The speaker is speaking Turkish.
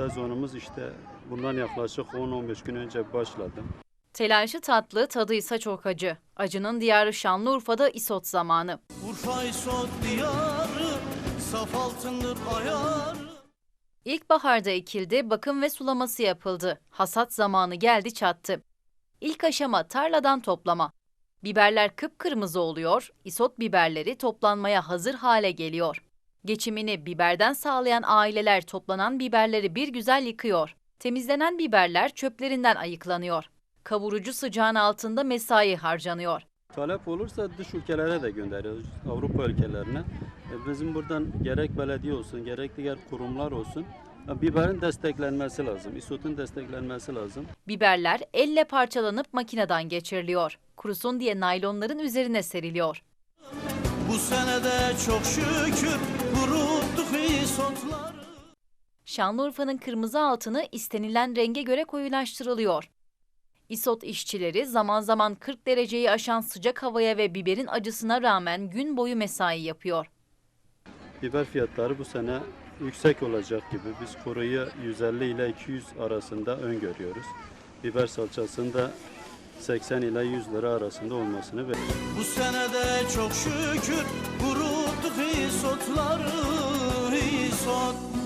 Sezonumuz işte bundan yaklaşık 10-15 gün önce başladı. Telaşı tatlı, tadı ise çok acı. Acının diyarı Şanlıurfa'da isot zamanı. Urfa İsot diyarı Saf altındır ayarı İlkbaharda ekildi, bakım ve sulaması yapıldı. Hasat zamanı geldi çattı. İlk aşama tarladan toplama. Biberler kıpkırmızı oluyor, isot biberleri toplanmaya hazır hale geliyor. Geçimini biberden sağlayan aileler toplanan biberleri bir güzel yıkıyor. Temizlenen biberler çöplerinden ayıklanıyor. Kavurucu sıcağın altında mesai harcanıyor. Talep olursa dış ülkelere de gönderiyoruz. Avrupa ülkelerine. E, Bizim buradan gerek belediye olsun, gerek diğer kurumlar olsun e, biberin desteklenmesi lazım. İSOT'un desteklenmesi lazım. Biberler elle parçalanıp makineden geçiriliyor. Kurusun diye naylonların üzerine seriliyor. Bu senede çok şükür Kuruttuk İsotları Şanlıurfa'nın kırmızı altını istenilen renge göre koyulaştırılıyor. İsot işçileri zaman zaman 40 dereceyi aşan sıcak havaya ve biberin acısına rağmen gün boyu mesai yapıyor. Biber fiyatları bu sene yüksek olacak gibi. Biz kuruyu 150 ile 200 arasında öngörüyoruz. Biber salçasının da 80 ila 100 lira arasında olmasını bekliyoruz. Bu senede çok şükür kuruttuk isotları isot.